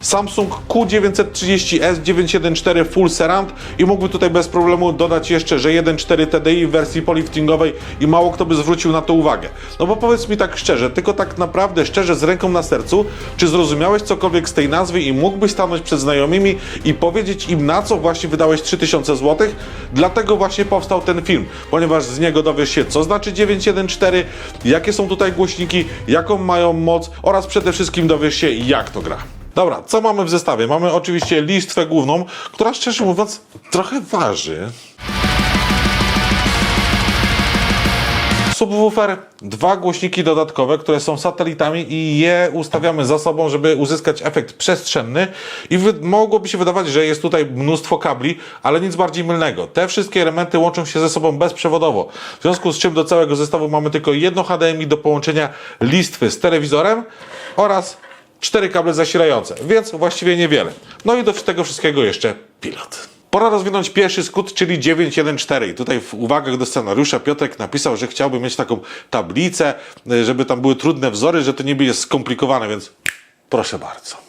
Samsung Q930S 914 Full Serant i mógłby tutaj bez problemu dodać jeszcze, że 1.4 TDI w wersji poliftingowej i mało kto by zwrócił na to uwagę. No bo powiedz mi tak szczerze, tylko tak naprawdę szczerze z ręką na sercu, czy zrozumiałeś cokolwiek z tej nazwy i mógłbyś stanąć przed znajomymi i powiedzieć im na co właśnie wydałeś 3000 zł? Dlatego właśnie powstał ten film, ponieważ z niego dowiesz się co znaczy 914, jakie są tutaj głośniki, jaką mają moc oraz przede wszystkim dowiesz się jak to gra. Dobra, co mamy w zestawie? Mamy oczywiście listwę główną, która szczerze mówiąc trochę waży. Subwoofer, dwa głośniki dodatkowe, które są satelitami i je ustawiamy za sobą, żeby uzyskać efekt przestrzenny i mogłoby się wydawać, że jest tutaj mnóstwo kabli, ale nic bardziej mylnego. Te wszystkie elementy łączą się ze sobą bezprzewodowo, w związku z czym do całego zestawu mamy tylko jedno HDMI do połączenia listwy z telewizorem oraz cztery kable zasilające, więc właściwie niewiele. No i do tego wszystkiego jeszcze pilot. Pora rozwinąć pierwszy skrót, czyli 914. I tutaj w uwagach do scenariusza Piotrek napisał, że chciałby mieć taką tablicę, y, żeby tam były trudne wzory, że to niby jest skomplikowane, więc proszę bardzo.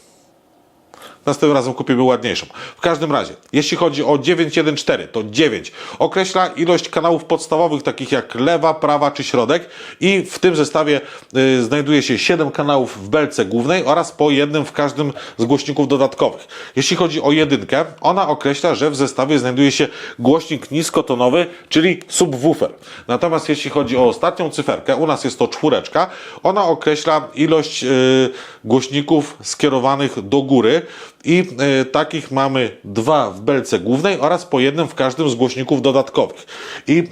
Następnym razem kupimy ładniejszą. W każdym razie, jeśli chodzi o 914, to 9 określa ilość kanałów podstawowych, takich jak lewa, prawa czy środek, i w tym zestawie y, znajduje się 7 kanałów w belce głównej oraz po jednym w każdym z głośników dodatkowych. Jeśli chodzi o jedynkę, ona określa, że w zestawie znajduje się głośnik niskotonowy, czyli subwoofer. Natomiast jeśli chodzi o ostatnią cyferkę, u nas jest to czwóreczka, ona określa ilość y, głośników skierowanych do góry i y, takich mamy dwa w belce głównej oraz po jednym w każdym z głośników dodatkowych. I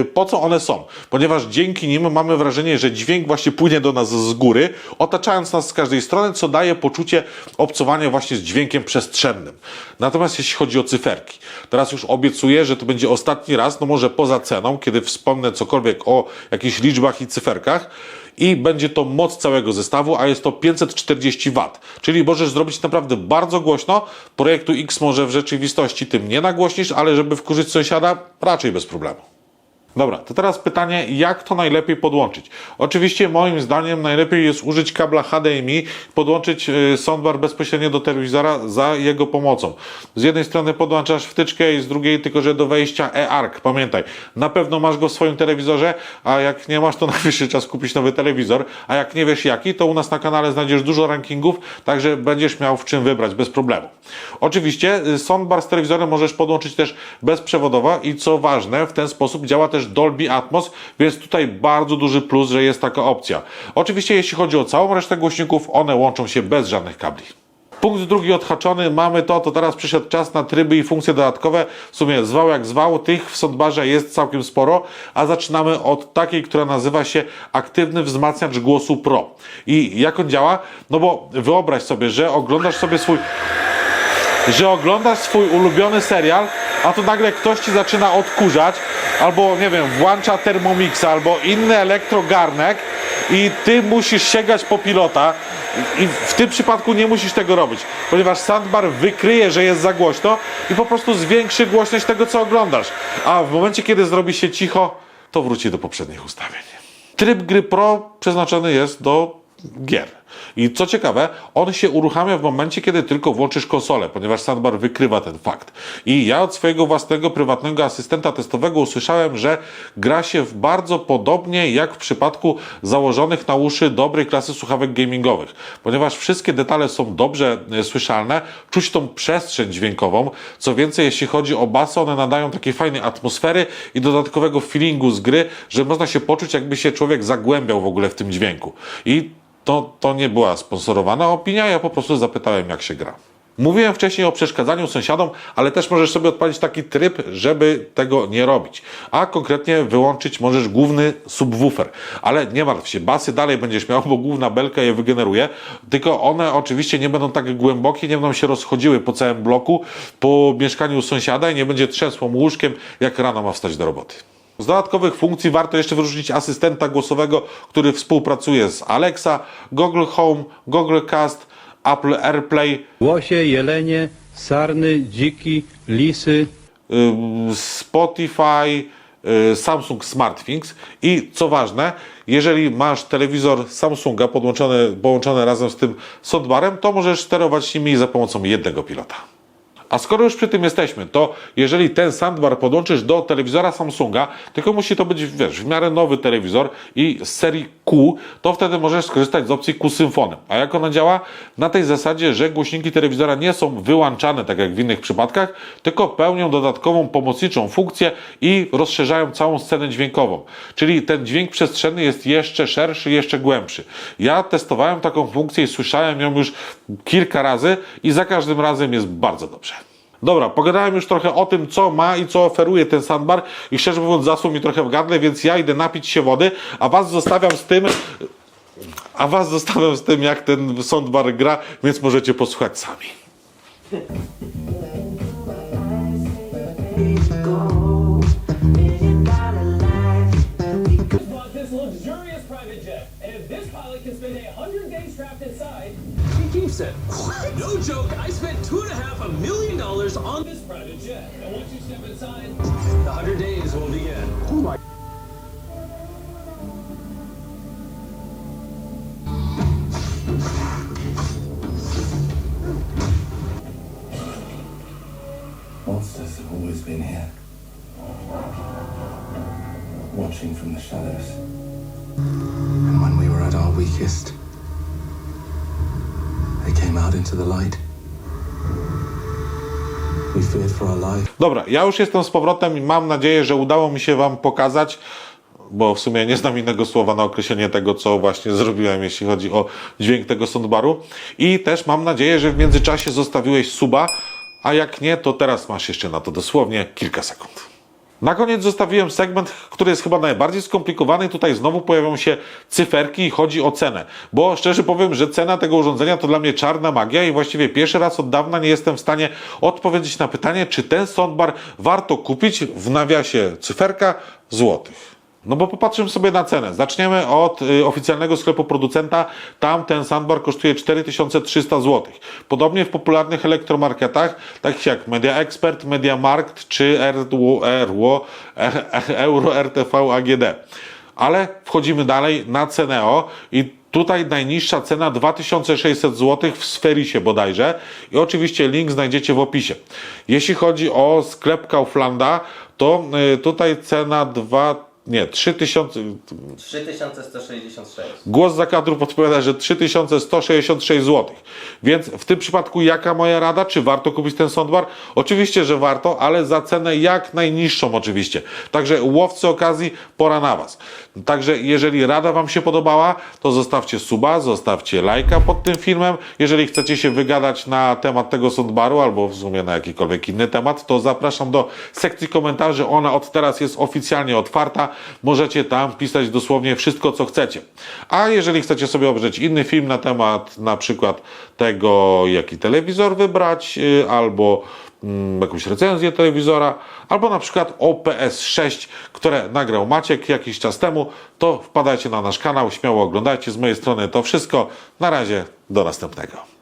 y, po co one są? Ponieważ dzięki nim mamy wrażenie, że dźwięk właśnie płynie do nas z góry, otaczając nas z każdej strony, co daje poczucie obcowania właśnie z dźwiękiem przestrzennym. Natomiast jeśli chodzi o cyferki, teraz już obiecuję, że to będzie ostatni raz, no może poza ceną, kiedy wspomnę cokolwiek o jakichś liczbach i cyferkach, i będzie to moc całego zestawu, a jest to 540 W. Czyli możesz zrobić naprawdę bardzo głośno. Projektu X może w rzeczywistości tym nie nagłośnisz, ale żeby wkurzyć sąsiada, raczej bez problemu. Dobra, to teraz pytanie, jak to najlepiej podłączyć? Oczywiście moim zdaniem najlepiej jest użyć kabla HDMI, podłączyć y, soundbar bezpośrednio do telewizora za jego pomocą. Z jednej strony podłączasz wtyczkę i z drugiej tylko, że do wejścia e-ARC. Pamiętaj, na pewno masz go w swoim telewizorze, a jak nie masz, to najwyższy czas kupić nowy telewizor, a jak nie wiesz jaki, to u nas na kanale znajdziesz dużo rankingów, także będziesz miał w czym wybrać bez problemu. Oczywiście y, soundbar z telewizorem możesz podłączyć też bezprzewodowo i co ważne, w ten sposób działa też Dolby Atmos, więc tutaj bardzo duży plus, że jest taka opcja. Oczywiście jeśli chodzi o całą resztę głośników, one łączą się bez żadnych kabli. Punkt drugi odhaczony, mamy to, to teraz przyszedł czas na tryby i funkcje dodatkowe. W sumie zwał jak zwał, tych w soundbarze jest całkiem sporo, a zaczynamy od takiej, która nazywa się aktywny wzmacniacz głosu Pro. I jak on działa? No bo wyobraź sobie, że oglądasz sobie swój że oglądasz swój ulubiony serial, a tu nagle ktoś ci zaczyna odkurzać, albo nie wiem, włącza Thermomixa, albo inny elektrogarnek i ty musisz sięgać po pilota i w tym przypadku nie musisz tego robić, ponieważ soundbar wykryje, że jest za głośno i po prostu zwiększy głośność tego, co oglądasz. A w momencie, kiedy zrobi się cicho, to wróci do poprzednich ustawień. Tryb gry Pro przeznaczony jest do gier. I co ciekawe, on się uruchamia w momencie, kiedy tylko włączysz konsolę, ponieważ Soundbar wykrywa ten fakt. I ja od swojego własnego prywatnego asystenta testowego usłyszałem, że gra się w bardzo podobnie jak w przypadku założonych na uszy dobrej klasy słuchawek gamingowych, ponieważ wszystkie detale są dobrze e, słyszalne, czuć tą przestrzeń dźwiękową. Co więcej, jeśli chodzi o basy, one nadają takiej fajnej atmosfery i dodatkowego feelingu z gry, że można się poczuć, jakby się człowiek zagłębiał w ogóle w tym dźwięku. I to, to nie była sponsorowana opinia, ja po prostu zapytałem, jak się gra. Mówiłem wcześniej o przeszkadzaniu sąsiadom, ale też możesz sobie odpalić taki tryb, żeby tego nie robić. A konkretnie wyłączyć możesz główny subwoofer. Ale nie martw się, basy dalej będziesz miał, bo główna belka je wygeneruje. Tylko one oczywiście nie będą tak głębokie, nie będą się rozchodziły po całym bloku, po mieszkaniu sąsiada i nie będzie trzęsło mu łóżkiem, jak rano ma wstać do roboty. Z dodatkowych funkcji warto jeszcze wyróżnić asystenta głosowego, który współpracuje z Alexa, Google Home, Google Cast, Apple AirPlay, Łosie, jelenie, sarny, dziki, lisy, Spotify, y, Samsung SmartThings i co ważne, jeżeli masz telewizor Samsunga podłączony, połączony razem z tym soundbarem, to możesz sterować nimi za pomocą jednego pilota. A skoro już przy tym jesteśmy, to jeżeli ten soundbar podłączysz do telewizora Samsunga, tylko musi to być, wiesz, w miarę nowy telewizor i z serii Q, to wtedy możesz skorzystać z opcji Q Symfonem. A jak ona działa? Na tej zasadzie, że głośniki telewizora nie są wyłączane, tak jak w innych przypadkach, tylko pełnią dodatkową pomocniczą funkcję i rozszerzają całą scenę dźwiękową. Czyli ten dźwięk przestrzenny jest jeszcze szerszy, jeszcze głębszy. Ja testowałem taką funkcję i słyszałem ją już kilka razy i za każdym razem jest bardzo dobrze. Dobra, pogadałem już trochę o tym, co ma i co oferuje ten sandbar i szczerze mówiąc zasłał mi trochę w gardle, więc ja idę napić się wody, a was zostawiam z tym, a was zostawiam z tym, jak ten soundbar gra, więc możecie posłuchać sami. No joke, I spent two and a half a million dollars on this private jet, and once you step inside, the hundred days will begin. Oh my. Monsters have always been here, watching from the shadows. And when we were at our weakest, they came out into the light. Dobra, ja już jestem z powrotem i mam nadzieję, że udało mi się Wam pokazać, bo w sumie nie znam innego słowa na określenie tego, co właśnie zrobiłem, jeśli chodzi o dźwięk tego soundbaru. I też mam nadzieję, że w międzyczasie zostawiłeś suba, a jak nie, to teraz masz jeszcze na to dosłownie kilka sekund. Na koniec zostawiłem segment, który jest chyba najbardziej skomplikowany. Tutaj znowu pojawią się cyferki i chodzi o cenę. Bo szczerze powiem, że cena tego urządzenia to dla mnie czarna magia i właściwie pierwszy raz od dawna nie jestem w stanie odpowiedzieć na pytanie, czy ten soundbar warto kupić w nawiasie cyferka złotych. No bo popatrzymy sobie na cenę. Zaczniemy od y, oficjalnego sklepu producenta. Tam ten soundbar kosztuje 4300 zł. Podobnie w popularnych elektromarketach, takich jak Media Expert, Media Markt czy RW, Euro RTV AGD. Ale wchodzimy dalej na Ceneo i Tutaj najniższa cena 2600 zł w Sferisie bodajże i oczywiście link znajdziecie w opisie. Jeśli chodzi o sklep Kauflanda, to y, tutaj cena 2 nie, 3000 3166. Głos za kadru podpowiada, że 3166 zł. Więc w tym przypadku jaka moja rada? Czy warto kupić ten soundbar? Oczywiście, że warto, ale za cenę jak najniższą oczywiście. Także łowcy okazji, pora na Was. Także jeżeli rada Wam się podobała, to zostawcie suba, zostawcie lajka pod tym filmem. Jeżeli chcecie się wygadać na temat tego soundbaru albo w sumie na jakikolwiek inny temat, to zapraszam do sekcji komentarzy. Ona od teraz jest oficjalnie otwarta. Możecie tam pisać dosłownie wszystko, co chcecie. A jeżeli chcecie sobie obejrzeć inny film na temat na przykład tego, jaki telewizor wybrać, yy, albo mm, jakąś recenzję telewizora, albo na przykład o PS6, które nagrał Maciek jakiś czas temu, to wpadajcie na nasz kanał, śmiało oglądajcie. Z mojej strony to wszystko. Na razie, do następnego.